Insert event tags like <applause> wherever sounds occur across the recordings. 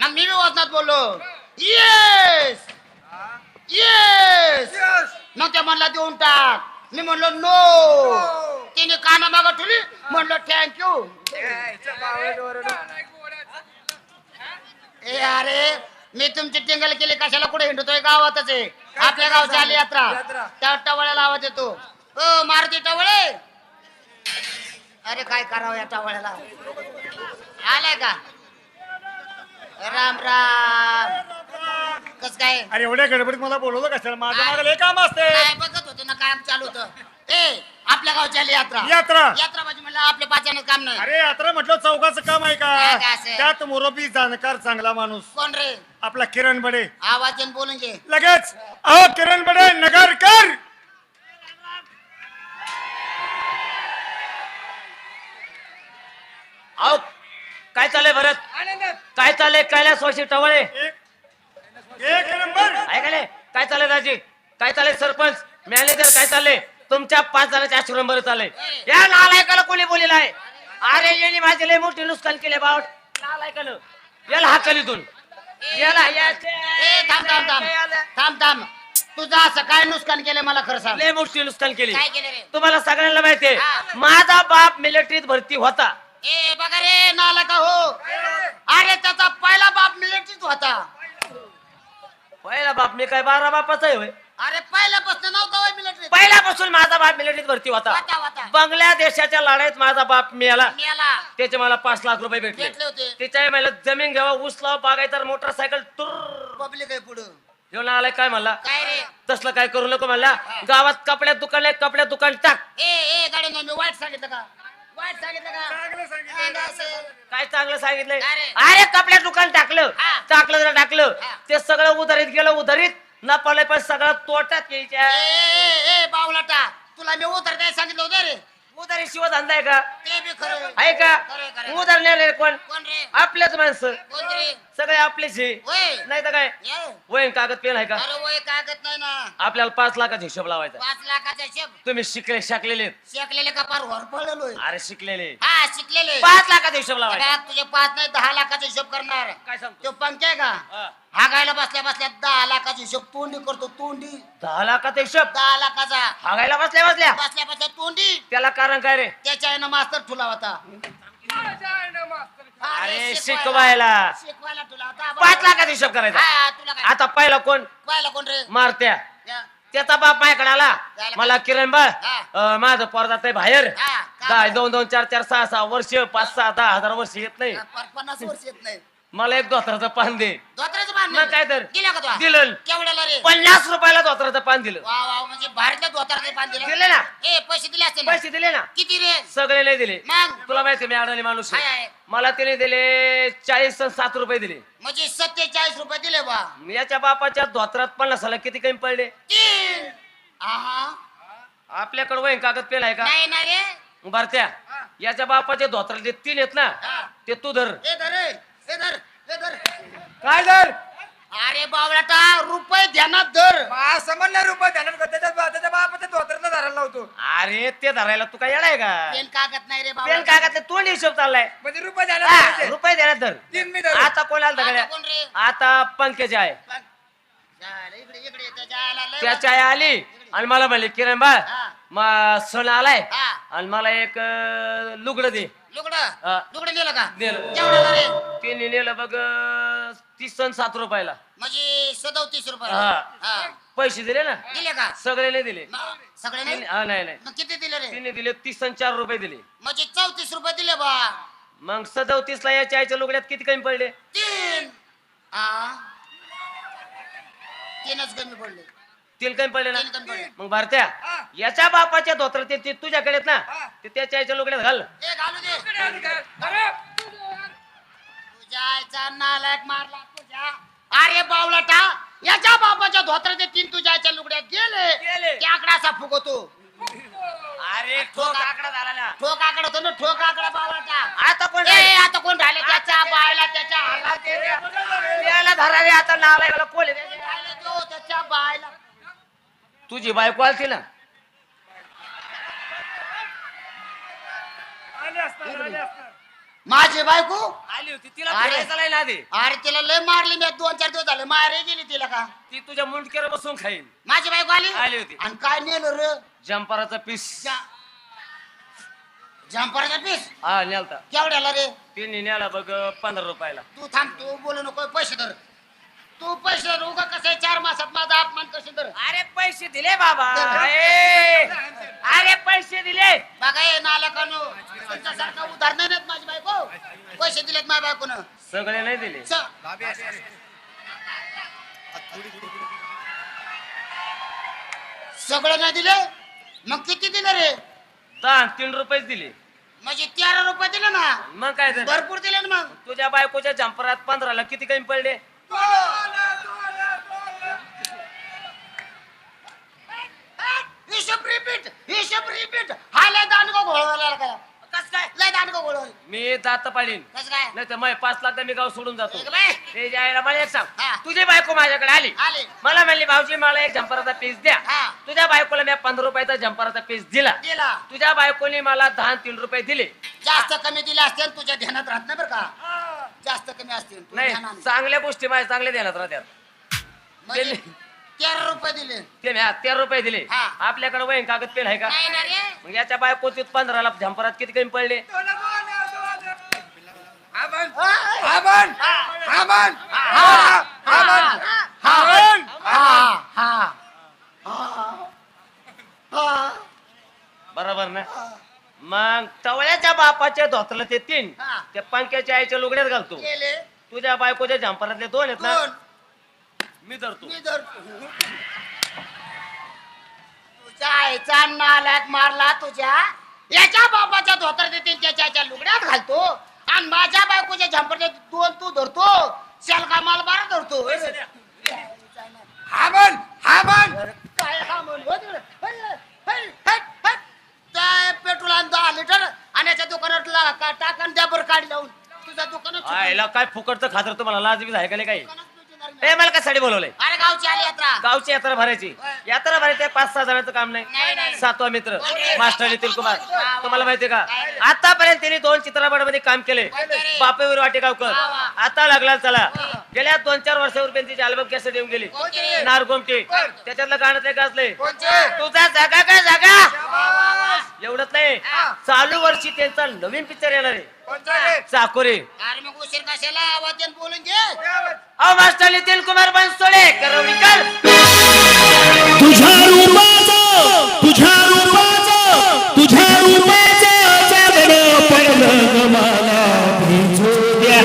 मग मी बी वचनात बोललो. येस येस मग ते म्हणला देऊन टाक. मी म्हणलो नो तिने काना माग ठेवली. म्हणलो थँक्यू ए अरे मी तुमची टिंगल केली कशाला कुठे हिंडतोय? गावातच आहे. आपल्या गावची आली यात्रा. यात्रा. त्या टवळ्याला आवाज येतो. ओ मारुती टवळे! अरे काय करावं या टवळ्याला? आलाय का? राम राम. कस काय? अरे एवढ्या गडबडीत मला बोलवलं कशाला? माझं माझं लय काम असते. काय बघत होतो ना काम चालू होतं. ए आपल्या गावची आली यात्रा. यात्रा. यात्रा म्हणजे म्हणलं आपल्या पाच्यानं काम नाही. अरे यात्रा म्हटलं चौकाचं काम आहे काय का काय? त्यात मुरबी जाणकार चांगला माणूस. कोण रे? आपला किरण बडे. आवाज येऊन बोलून घे. लगेच. अहो किरण बडे नगरकर! अहो काय चाललंय भरत? काय चाललंय? कैलासवासी टवळे. एक एक नंबर. आहे का नाही काय चाललंय राजी काय चाललंय सरपंच? मॅनेजर काय चाललंय? तुमच्या पाच जणांच्या आश्रम बरं चाललंय या नालायकाला कोणी बोलेलं आहे? अरे यांनी माझे लय मोठी नुकसान केले बावट. नालायकानं. याला हाकलीतून याला थांब थांब थांब. थांब थांब. तुझं असं काय नुकसान केलं मला खरं सांग. लय मोठी नुकसान केली. तुम्हाला सगळ्यांना माहितीये. माझा बाप मिलिटरीत भरती होता. ए बघा रे नाला का हो? अरे त्याचा पहिला बाप मिलिटरीत होता. पहिला बाप मी काय बारा बापाचा आहे होय? अरे पहिल्यापासून नव्हता मिलिटरीत. पहिल्यापासून माझा बाप मिलिटरीत भरती होता. होता होता. बांगलादेशाच्या लढाईत माझा बाप मिळाला मेला. त्याचे मला पाच लाख रुपये भेटले. भेटले होते. त्याच्या मला जमीन घ्यावा ऊस लावा बागायतर मोटरसायकल तुर पब्लिक आहे पुढं. घेऊन आलाय काय म्हणला? काय रे? तसलं काय करू नको म्हणला. गावात कपड्यात दुकान आहे कपड्यात दुकान टाक. ए ए गाडी नाही मी वाईट सांगितलं का? वाईट सांगितलं का? चांगलं सांगितलं. सांगा असं. काय चांगलं सांगितलंय? अरे. अरे कपड्यात दुकान टाकलं. हा. टाकलं जरा टाकलं. हा. ते सगळं उधारीत गेलं उधारीत. न पडले पण सगळं तोटात यायच्या ए ए ए बावलाटा तुला मी उतर काय सांगितलं होतं रे? उधारी शिवाय धंदा आहे का? ते बी खरं. आहे का? खरं. उधार नाही कोण? कोण रे? आपल्याच माणसं. कोण रे? सगळे आपलेच आहे वय. नाही तर काय? ये. वय कागद पेन आहे का? अरे वय कागद नाही ना. आपल्याला पाच लाखाचा हिशोब लावायचा पाच लाखाचा शेप तुम्ही शिकले शकलेले. शेकलेले का फार वर पडलेलोय अरे शिकलेले. हा शिकलेले. पाच लाखाचा हिशोब लावायचा. तुझे पाच नाही दहा लाखाचा हिशोब करणार. काय सांगतो? तो आहे का? हा. हागायला बसल्या बसल्या दहा लाखाचा हिशोब तोंडी करतो तोंडी. दहा लाखाचा हिशोब? दहा लाखाचा. हागायला बसल्या बसल्या. बसल्या बसल्या तोंडी. त्याला कारण काय रे? त्याच्या आईनं मास्तर ठुला होता. अरे शिकवायला. शिकवायला. तुला. पाच लाखाचा हिशोब करायचा? हा तुला काय? आता पहिला कोण? पाहिला कोण रे? मारत्या. या. त्याचा बाप माझ्याकडे आला. झालं मला किरण बाळ. हा. अं, माझं पोरदात आहे बाहेर. हा, का? दोन दोन चार चार सहा सहा वर्ष पाच सहा दहा हजार वर्ष येत नाही. पन्नास वर्ष येत नाही. मला एक धोत्राचं पान दे. धोत्राचं बांध मग काय तर? दिलं का तुला? दिलं केवढ्याला रे? पन्नास रुपयाला धोत्राचं पान दिलं. वा वा म्हणजे धोत्राचं दिलं? दिले ना? ए पैसे दिले असते ना? पैसे दिले ना? किती रे? सगळे नाही दिले. मग? तुला माहिती मी अडाणी माणूस आहे. मला त्याने दिले चाळीस आणि सात रुपये दिले. म्हणजे सत्तेचाळीस रुपये दिले बा. याच्या बापाच्या धोत्रात पन्नासाला किती कमी पडले? तीन. आहा. आपल्याकडे वहीन कागद पेन आहे का? नाही ना रे. भरत्या. याच्या बापाचे धोत्रात जे तीन आहेत ना? हा. ते तू धर. ए धर धर धर काय धर अरे बावळाटा रुपये ध्यानात धर समजणार रुपये ध्यानात घाल. त्याच्या बा- त्याच्या बापाच्या धोत्राला धरायला लावतो अरे ते धरायला तू काय येणार का पेन कागद नाही रे पेन बावळाटा कागद तोंड हिशोब चाललाय म्हणजे रुपये हा, धरायचे. रुपये देण्यात धर तीन मी. आता कोणाला आता धरल्या कोण रे आता पंकज आहे बघ. झालं, इकडे इकडे त्याच्या आईला लय त्याची आई आली आणि मला म्हणले किरण बा हा. मा सण आलाय हा. आणि मला एक लुगड दे लुगडं. लुगडं दिलं का दिलं. केवढ्याला रे तिने नेलं बघ तीस सण सात रुपयाला. म्हणजे सदोतीस रुपये हा. हा. पैसे दिले ना? दिले का? सगळे नाही दिले. मग सगळे नाही? हा नाही नाही. मग किती दिले रे? तिने दिले तीस आणि चार रुपये दिले. म्हणजे चौतीस रुपये दिले बा. मग सदोतीस ला याच्या आईच्या लुगड्यात किती कमी पडले? तीन. हा. तीनच कमी पडले. तीन कमी पडले ना? तीन कमी पडले. मग भारत्या याच्या बापाच्या धोत्र ते ते तुझ्याकडे आहेत ना ते त्याच्या आईच्या लुगड्यात घाल. ए घालू दे. आईचा नालायक मारला तुझ्या. अरे बावलाटा याच्या बापाच्या धोत्राचे तीन तुझ्या आईच्या लुगड्यात गेले. गेले. ते आकडा असा फुगवतो. अरे ठोक आकडा झाला ना. ठोक आकडा होतो ना ठोक आकडा बावलाटा. आता ए आता कोण राहिले? त्याच्या बायला त्याच्या हातात. याला धरावे आता नाला कोले राहिले तो त्याच्या बायला. तुझी बायको आलती ना? आले असतात आले असतात माझी बायको? आली होती तिला अरे. फिरायचं नाही ना दे अरे तिला लय मारली मी. दोन चार दिवस झाले. मारे गेली तिला का? ती तुझ्या मुंडकेर बसून खाईल माझी बायको आली? आली होती. आणि काय नेलं रे? जम्पराचा पीस. जम्परचा पीस? हा नेलता. केवढ्याला रे? तिने नेला बघ पंधरा रुपयाला. तू थांब तू बोलू नको पैसे धर. तू पैसे धर उगा कसं चार मासात माझा अपमान कसे धर अरे पैसे दिले बाबा. ए, अरे. पैसे दिले बघा हे नालकानो तुमच्यासारखा उधार नाही देत माझी बायको. पैसे दिलेत माझ्या बायकोनं. सगळे नाही दिले. च- सगळं नाही दिले? मग किती दिले रे? दहा तीन रुपयेच दिले. म्हणजे तेरा रुपये दिले ना? मग काय तर भरपूर दिले ना मग. तुझ्या बायकोच्या जम्परात पंधराला किती कमी पडले? मी दात पाडीन. कसं काय? नाही तर मग पाच लाख मी गाव सोडून जातो. ते जायला मला एक सांग. हा. तुझी बायको माझ्याकडे आली. आले. मला म्हणली भाऊजी मला एक जम्पराचा पीस द्या. हा. तुझ्या बायकोला मी पंधरा रुपयाचा जम्पराचा पीस दिला. दिला. तुझ्या बायकोने मला दहा तीन रुपये दिले. जास्त कमी दिले असते तुझ्या ध्यानात राहत नाही बरं का? जास्त कमी असतील. तू नाही. चांगल्या गोष्टी माझ्या चांगल्या देण्यात राहत्यात. म्हणजे दिले. तेरा रुपये दिले. ते मी तेरा रुपये दिले. हा. आपल्याकडे वहीन कागद पेन आहे का? नाही ना रे मग याच्या बायकोची पंधराला जम्परात किती कमी पडले? बरोबर ना? मग टवळ्याच्या बापाच्या धोतलं ते तीन हा. ते पंख्याच्या आईच्या लुगड्यात घालतो. केले. तुझ्या बायकोच्या जम्परातले दोन आहेत ना? दोन. मी धरतो. मी धर तुझ्या आईचा नालायक मारला तुझ्या? याच्या बापाच्या धोतर देते त्याच्या याच्या लुगड्यात घालतो. आणि माझ्या बायकोच्या झंपर दोन तू धरतो. शाल का माल बारा धरतो हा बन हा बन काय हा म्हण हो तिकडे. दहा लिटर आणि याच्या दुकानात ला- का टाक आणि द्या बरं काढी लावून तुझ्या दुकानात काय फुकटचं खातर तुम्हाला लाज बीज आहे का काही. ए मला काय साठी बोलवलंय अरे गावची आली यात्रा गावची यात्रा भरायची यात्रा भरायची पाच सहा जणांचं काम नाही, नाही नाही. सातवा मित्र. मास्टर नितीन कुमार. तुम्हाला माहितीये का? आतापर्यंत त्यांनी दोन चित्रपटामध्ये काम केले? बापेवर वाटेगावकर. आता लागला चला. गेल्या दोन चार वर्षावर त्यांची अल्बम कॅसेट येऊन गेली कोणते रे? नार गोमटे कोण? त्याच्यातलं गाणं ते गाजले तुझा जागा काय जागा. एवढंच नाही. हा. चालू वर्षी त्यांचा नवीन पिक्चर येणार आहे. रे चाकोरे. अरे मग उशीर कशाला? आवाज देऊन बोलून घे. अहो मास्टर नितीन कुमार बनसोडे करवणीकर. तुझ्या रूपाचं तुझ्या रूपाचं तुझ्या रूपाचं चांदणं पडलं ग मला. भिजू द्या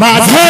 माझं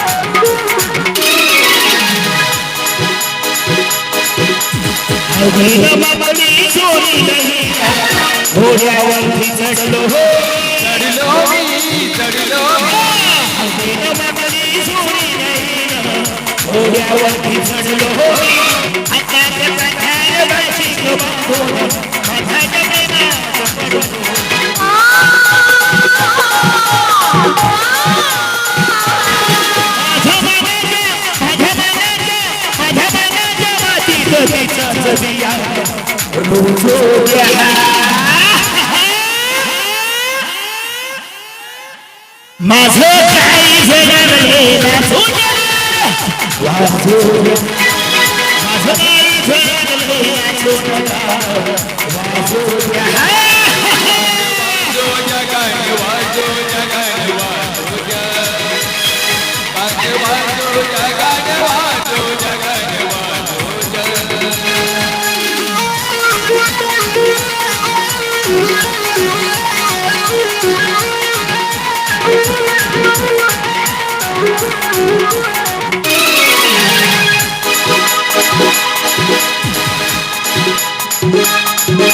घोड्यावरती चढलो चढलो मी चढलो मामली चोरी नाही घोड्यावरती चढलो हो. Thank.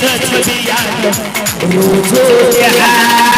تتبيان رجوعها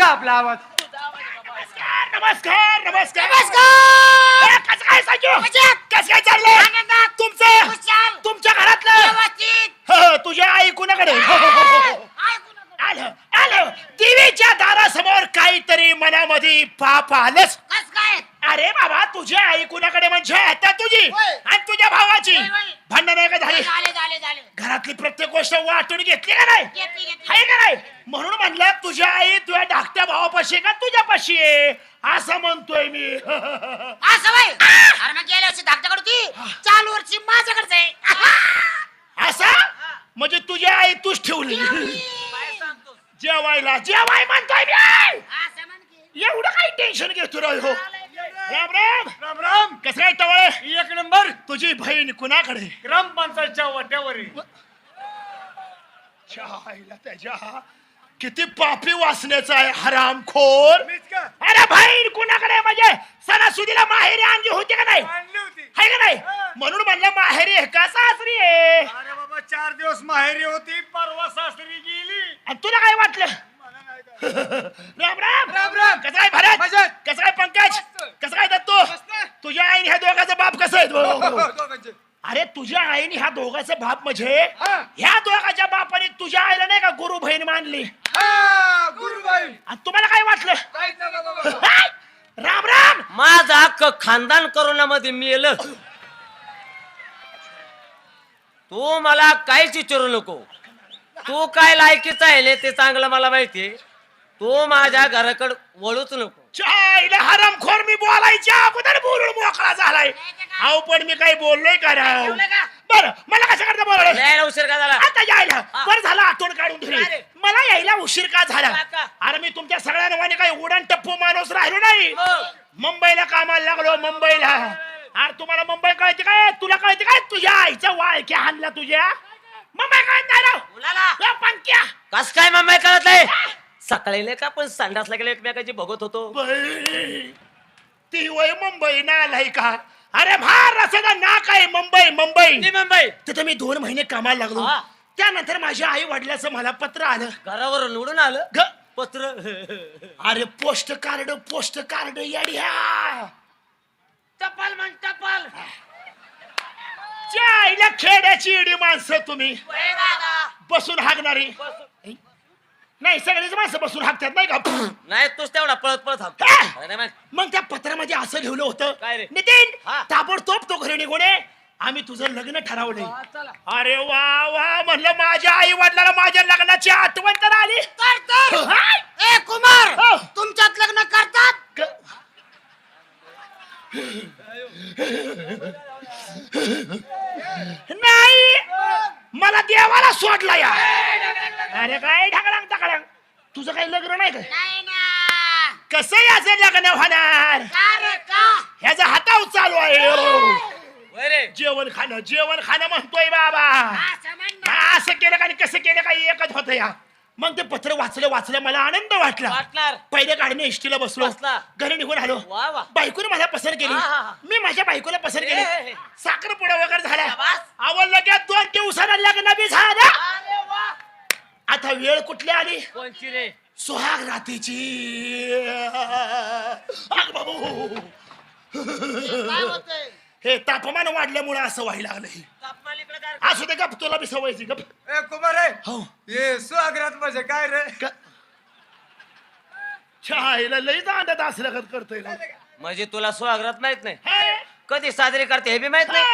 का आपला आवाज नमस्कार नमस्कार नमस्कार कसं काय सांगू. कसं काय चाललंय आनंदात. तुमचं. तुमच्या घरातलं व्यवस्थित. हो, तुझ्या आई कुणाकडे ऐकू नको. आलं आलं. देवीच्या दारासमोर काहीतरी मनामध्ये पाप आलंच. कस काय? अरे बाबा तुझ्या आई कुणाकडे म्हणजे? आता तुझी होय. आणि तुझ्या भावाची. होय, होय. भांडण आहे का झाली? झाले झाले झाले. घरातली प्रत्येक गोष्ट वाटून घेतली का नाही? घेतली घेतली. आहे का नाही? म्हणून म्हणलं तुझ्या आई तुझ्या धाकट्या भावापाशी आहे का तुझ्यापाशी आहे? असं म्हणतोय मी. <laughs> असं अरे मग वर्षी धाकट्याकडे होती चालू वर्षी माझ्याकडेच आहे असा म्हणजे तुझी आई तूच ठेवली जेवायला जेवाय म्हणतोय मी. असं म्हण की. एवढं काही टेन्शन घेतो राव हो. राम राम. राम राम. कसं काय टवळे एक नंबर. तुझी बहीण कुणाकडे? ग्रामपंचायतच्या वाट्यावर. आहे. त्याच्या. किती पापी वासण्याचा आहे हरामखोर मीच का? अरे बहीण कुणाकडे म्हणजे? सणासुदीला माहेरी आणली होती का नाही? आणली होती. आहे का नाही? हा. म्हणून म्हणलं माहेरी आहे का सासरी आहे? अरे बाबा चार दिवस माहेरी होती परवा सासरी गेली. आणि तुला काय वाटलं? राम राम राम राम. कसं काय भरत मजेत. कसं काय पंकज मस्त. कसं काय दत्तू मस्त. तुझ्या आईने ह्या दोघांचा बाप कसं आहे दोघांचे. अरे तुझ्या आईने ह्या दोघांचा बाप म्हणजे हा. ह्या दोघांच्या बापाने तुझ्या आईला नाही का गुरु बहीण मानली हा, गुरुबाई आणि तुम्हाला काय वाटलं काहीच नाही बाबा. हाय! राम राम माझं अख्ख खानदान करोनामध्ये मेलं तू मला काहीच विचारू नको तू काय लायकीचा आहे ना ते चांगलं मला माहितीये तू माझ्या घराकडे वळूच नको. चायला हरामखोर मी बोलायच्या अगोदर बोलून मोकळा झालाय. अहो पण मी काही बोललोय का राव ठेवलंय का? बरं मला कशा करता बोलवलं लय उशीर का झाला? आता यायला. हा. बरं झालं आठवण काढून ठेवली. मला यायला उशीर का झाला? अरे मी तुमच्या सगळ्या नावाने काही उडान टप्पू माणूस राहिलो नाही. मग? मुंबईला कामाला लागलो मुंबईला. अरे तुम्हाला मुंबई कळते काय? तुला कळते काय? तुझ्या आईच्या वाळक्या हाणल्या तुझ्या. मुंबई कळत नाही राव. मुलाला. या पंक्या. कस काय मम्मी कळत नाही? सकाळी नाही का पण संडासला गेले एकमेकाची बघत होतो? ती वय मुंबई ना आलाय का? अरे महाराष्ट्राचा नाक आहे मुंबई मुंबई. मुंबई. तिथं मी दोन महिने कामाला लागलो. हा. त्यानंतर माझ्या आई वडिलाचं मला पत्र आलं. घरावर निवडून आलं? ग. पत्र? अरे पोस्ट कार्ड पोस्ट कार्ड येड्या. टपाल म्हण टपाल. आईला खेड्याची इडी माणसं तुम्ही. बसून हागणारी. नाही सगळीच माणसं बसून हाकतात नाही का नाही तूच तेवढा पळत पळत हाकतो. हा. नाही, मग त्या पत्रामध्ये असं लिहिलं होतं काय रे? नितीन हा. ताबडतोब तो घरी निघून ये. आम्ही तुझं लग्न ठरवलंय चला अरे वा वा म्हणलं माझ्या आई वडिलाला माझ्या लग्नाची आठवण तर आली हाय! ए कुमार हो. तुमच्यात लग्न करतात क- नाही मला देवाला सोडला या अरे काय ढकलांग तकलांग तुझं काही लग्न नाही का? नाही ना. कसं याचं लग्न होणार? का रे का? ह्याचा हाताव चालू आहे. जेवण खाणं जेवण खाणं म्हणतोय बाबा. असं म्हण ना. हा, असं केलं का आणि कसं केलं का एकच होतं या. मग ते पत्र वाचलं वाचलं मला आनंद वाटला. वाटणार. पहिले गाडीने एसटीला बसलो. बसला. घरी निघून आलो. वा वा. बायकोने मला पसंत केली. हा, हा, हा. मी माझ्या बायकोला पसंत ए, ए, केली. ए. साखरपुडा वगैरे झाला. शाबास. आवडलं की दोन दिवसानं लग्न बी झालं. आता वेळ कुठली आली? कोणची रे? सुहाग रात्रीची. अग बाबू. काय होतंय? हे तापमान वाढल्यामुळे असं व्हायला लागलंय. तापमान इकडे काय असू दे गप तुला बी सवयची गप. ए कुमार रे. हो. ये सुहागरात म्हणजे काय रे? छायला लई दांडत असलं करतोय. म्हणजे तुला सुहागरात माहीत नाही? कधी साजरी करते हे बी माहीत नाही?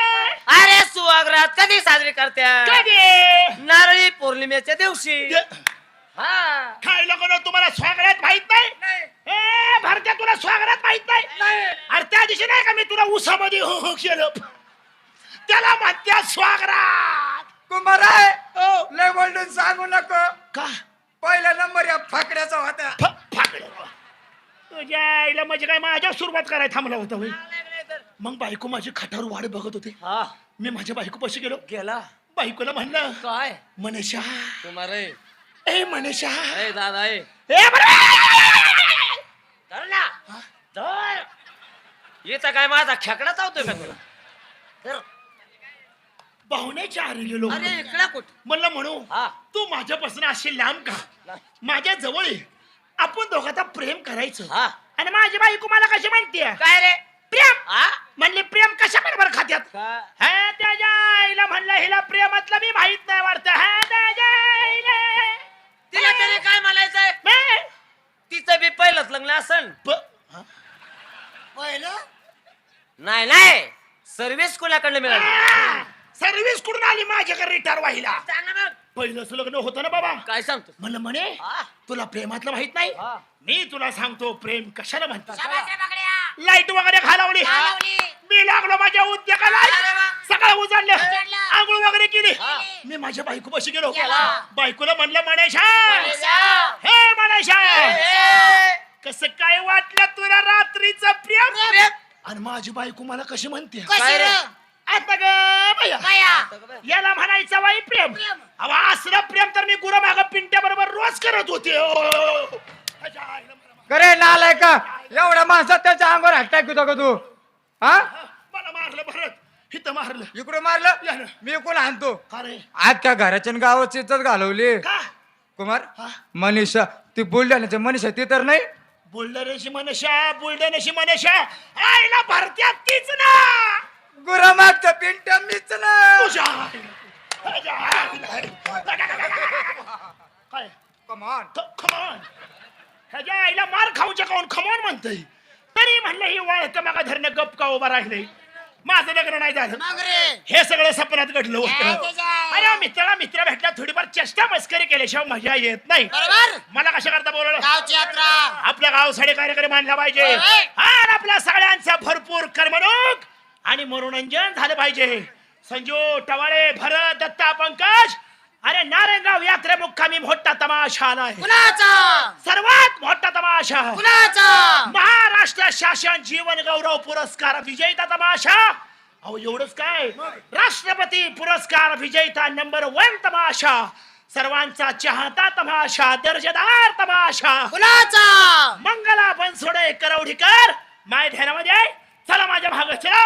अरे! सुहागरात कधी साजरी करते कधी? नारळी पौर्णिमेच्या दिवशी. हा. काय लोक तुम्हाला स्वागत माहीत नाही? ए भारत्या तुला स्वागत माहीत नाही? अरे त्या दिवशी नाही का मी तुला उसामध्ये हो हो केलं? त्याला म्हणत्या स्वागरात कुमार आहे हो. लय बोलून सांगू नको. का? पहिला नंबर या फाकड्याचा होता. फ- फाकड्या. तुझ्या आईला म्हणजे काय माझ्या सुरुवात करायला थांबला होता होय. मग बायको माझी खाटावर वाढ बघत होते. हा. मी माझ्या बायको पाशी गेलो. गेला? बायकोला म्हणलं काय? मनीषा तुम्हाला रे ए मनीषा ए दादा ए. ए बरं. धर ना धर. इथं काय माझा खेकडा चावतोय का तुला? धर. पाहुण्याच्या आरी गेलो. अरे इकडे कुठ? म्हणलं म्हणू हा. तू माझ्यापासून अशी लांब का? माझ्या जवळ ये. आपण दोघांचा प्रेम करायचं. हा. आणि माझी बायको मला कशी म्हणते काय रे? प्रेम. हा म्हणले प्रेम कशा बरोबर खात्यात? का- हा त्याच्या आईला म्हणलं हिला प्रेमातलं मी माहीत नाही वाटत. हा त्याच्या आईला तिला तरी काय म्हणायचंय? नाही. तिचं बी पहिलंच लग्न असन. प- हा? पहिलं? नाही नाही. सर्व्हिस कुणाकडनं मिळाली? आ, सर्व्हिस कुठून आली माझ्याकडे रिटायर व्हायला? सांग ना मग. पहिलंच लग्न होतं ना बाबा. काय सांगतो म्हणलं म्हणे. तुला प्रेमातलं माहीत नाही? हा. मी तुला सांगतो प्रेम कशाला म्हणतात? लाइट वगैरे घालावली घालवली. मी लागलो माझ्या उद्योगाला अरे वा. सकाळ उजाडलं उजाडलं. आंघोळ वगैरे केली हा. मी माझ्या बायको पाशी गेलो गेला. बायकोला म्हणलं मनेशा मनीषा. हे मनेशा ए, कसं काय वाटलं तुला रात्रीचं प्रेम. आणि माझी बायको मला कशी म्हणते कशी रे? आता ग बया बाया याला म्हणायचं वाई प्रेम प्रेम. अहो असलं प्रेम तर मी गुरु माग पिंट्या बरोबर रोज करत होते ओ. अच्छा, आईला मला- करे नालाय का? एवढ्या माणसात त्याच्या अंगावर हात टाकतो का तू? हा? मला मारलं भरत. इथं मारलं. इकडं मारलं? ना. मी कोण आणतो. का रे? आज का घराच्या आणि गावाची इज्जत घालवली. का? कुमार? मनीषा ती बुलढाण्याची मनीषा ती तर नाही? बुलढाण्याची मनशा बुलढाण्याची मनशा आईला भरत्यात तीच ना. गुरामागचं पिंट मीच ना. तुझ्या आईला. तुझ्या आईला. <laughs> काय? कमान. खमॉन ह्याच्या आईला मार खाऊच्या काऊन खमॉन म्हणतय. तरी म्हणलं ही वळख मागा धरणं गप का उभा राहिले? माझं लग्न नाही झालं. मग रे हे सगळं सपनात घडलं होतं? अरे मित्राला मित्र भेटला थोडीफार चेष्टा मस्करी केल्याशिवाय मजा येत नाही. बरोबर. मला कशा करता बोलवलं? गावची यात्रा. आपल्या गावसाठी कार्यक्रम आणला पाहिजे. होय, होय. आणि आपल्या सगळ्यांचा भरपूर करमणूक आणि मनोरंजन झालं पाहिजे. संजू टवाळे भरत दत्ता पंकज अरे नारायणगाव यात्रे मुक्कामी मोठा तमाशा आलाय. कुणाचा? सर्वात मोठा तमाशा. कुणाचा? महाराष्ट्र शासन जीवन गौरव पुरस्कार विजेता तमाशा. अहो एवढंच काय? राष्ट्रपती पुरस्कार विजेता नंबर वन तमाशा. सर्वांचा चाहता तमाशा दर्जेदार तमाशा. कुणाचा? मंगला बनसोडे करवडीकर माय ध्यानामध्ये चला माझ्या भाग चला